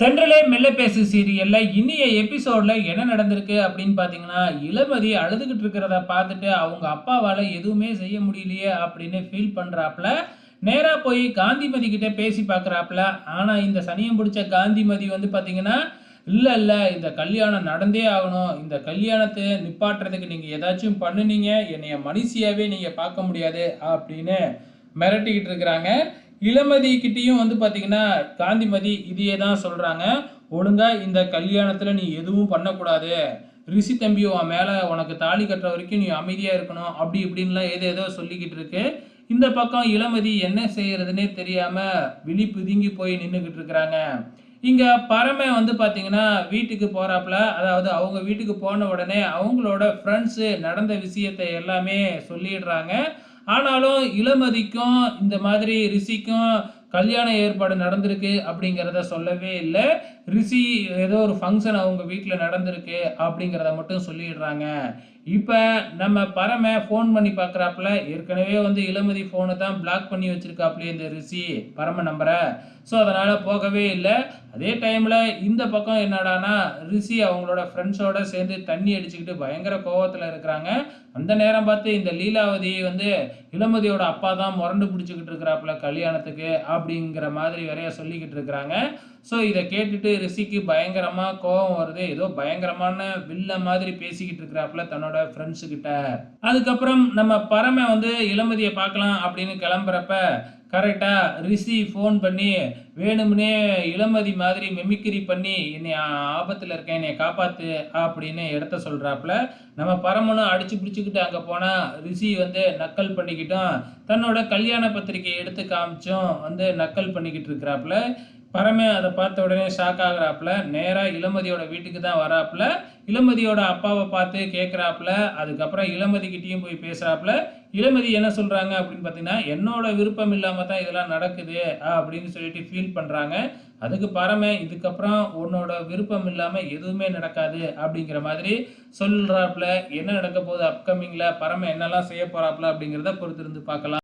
தென்றலே மெல்ல பேசு சீரியல்ல இனிய எபிசோட்ல என்ன நடந்திருக்கு அப்படின்னு பார்த்தீங்கன்னா இளமதி அழுதுகிட்டு இருக்கிறத பார்த்துட்டு அவங்க அப்பாவால் எதுவுமே செய்ய முடியலையே அப்படின்னு ஃபீல் பண்ணுறாப்புல நேராக போய் காந்திமதி கிட்ட பேசி பார்க்குறாப்புல ஆனால் இந்த சனியம் பிடிச்ச காந்திமதி வந்து பார்த்தீங்கன்னா இல்லை இல்லை இந்த கல்யாணம் நடந்தே ஆகணும். இந்த கல்யாணத்தை நிப்பாட்டுறதுக்கு நீங்கள் ஏதாச்சும் பண்ணுனீங்க. என்னைய மனுஷியாவே நீங்கள் பார்க்க முடியாது அப்படின்னு மிரட்டிக்கிட்டு இருக்கிறாங்க. இளமதி கிட்டேயும் வந்து பார்த்தீங்கன்னா காந்திமதி இதையே தான் சொல்கிறாங்க ஒழுங்கா இந்த கல்யாணத்தில் நீ எதுவும் பண்ணக்கூடாது. ரிஷி தம்பி உன் மேலே உனக்கு தாலி கட்டுற வரைக்கும் நீ அமைதியாக இருக்கணும். அப்படி இப்படின்லாம் ஏதோ ஏதோ சொல்லிக்கிட்டு இருக்கு. இந்த பக்கம் இளமதி என்ன செய்யறதுன்னே தெரியாமல் விழி பிதுங்கி போய் நின்றுக்கிட்டு இருக்கிறாங்க. இங்கே பரமை வந்து பார்த்தீங்கன்னா வீட்டுக்கு போகிறாப்புல அதாவது அவங்க வீட்டுக்கு போன உடனே அவங்களோட ஃப்ரெண்ட்ஸு நடந்த விஷயத்தை எல்லாமே சொல்லிடுறாங்க. ஆனாலும் இளமதிக்கும் இந்த மாதிரி ரிஷிக்கும் கல்யாண ஏற்பாடு நடந்திருக்கு அப்படிங்கிறத சொல்லவே இல்லை. ரிஷி ஏதோ ஒரு ஃபங்க்ஷன் அவங்க வீட்டில் நடந்திருக்கு அப்படிங்கிறத மட்டும் சொல்லிடுறாங்க. இப்போ நம்ம பரம ஃபோன் பண்ணி பார்க்குறாப்புல ஏற்கனவே வந்து இளமதி ஃபோனை தான் பிளாக் பண்ணி வச்சுருக்காப்புலே இந்த ரிஷி பரம நம்பரை ஸோ அதனால் போகவே இல்லை. அதே டைமில் இந்த பக்கம் என்னடானா ரிஷி அவங்களோட ஃப்ரெண்ட்ஸோடு சேர்ந்து தண்ணி அடிச்சுக்கிட்டு பயங்கர கோவத்தில் இருக்கிறாங்க. அந்த நேரம் பார்த்து இந்த லீலாவதி வந்து இளமதியோட அப்பா தான் முரண்டு பிடிச்சிக்கிட்டு இருக்கிறாப்புல கல்யாணத்துக்கு அப்படிங்கிற மாதிரி வரைய சொல்லிக்கிட்டு இருக்கிறாங்க. ஸோ இதை கேட்டுட்டு ரிஷிக்கு பயங்கரமாக கோபம் வருது. ஏதோ பயங்கரமான வில்ல மாதிரி பேசிக்கிட்டு இருக்கிறாப்புல தன்னோட ஃப்ரெண்ட்ஸுக்கிட்ட அதுக்கப்புறம் நம்ம பரம வந்து இளமதியை பார்க்கலாம் அப்படின்னு கிளம்புறப்ப கரெக்டாக ரிஷி ஃபோன் பண்ணி வேணும்னே இளமதி மாதிரி மெமிக்கிரி பண்ணி என்னை ஆபத்தில் இருக்கேன் என்னை காப்பாற்று அப்படின்னு இடத்த சொல்கிறாப்புல நம்ம பரமனும் அடிச்சு பிடிச்சிக்கிட்டு அங்கே போனால் ரிஷி வந்து நக்கல் பண்ணிக்கிட்டோம் தன்னோட கல்யாண பத்திரிக்கையை எடுத்து காமிச்சும் வந்து நக்கல் பண்ணிக்கிட்டு இருக்கிறாப்புல. பரமே அதை பார்த்த உடனே ஷாக் ஆகுறாப்புல. நேராக இளமதியோட வீட்டுக்கு தான் வராப்புல. இளமதியோட அப்பாவை பார்த்து கேட்குறாப்புல அதுக்கப்புறம் இளமதிக்கிட்டேயும் போய் பேசுகிறாப்புல இளமதி என்ன சொல்கிறாங்க அப்படின்னு பார்த்தீங்கன்னா என்னோட விருப்பம் இல்லாமல் தான் இதெல்லாம் நடக்குது அப்படின்னு சொல்லிட்டு ஃபீல் பண்ணுறாங்க அதுக்கு பரமே இதுக்கப்புறம் உன்னோட விருப்பம் இல்லாமல் எதுவுமே நடக்காது அப்படிங்கிற மாதிரி சொல்கிறாப்புல என்ன நடக்க போகுது அப்கமிங்கில் பரம என்னெல்லாம் செய்ய போகிறாப்புல அப்படிங்கிறத பொறுத்திருந்து பார்க்கலாம்.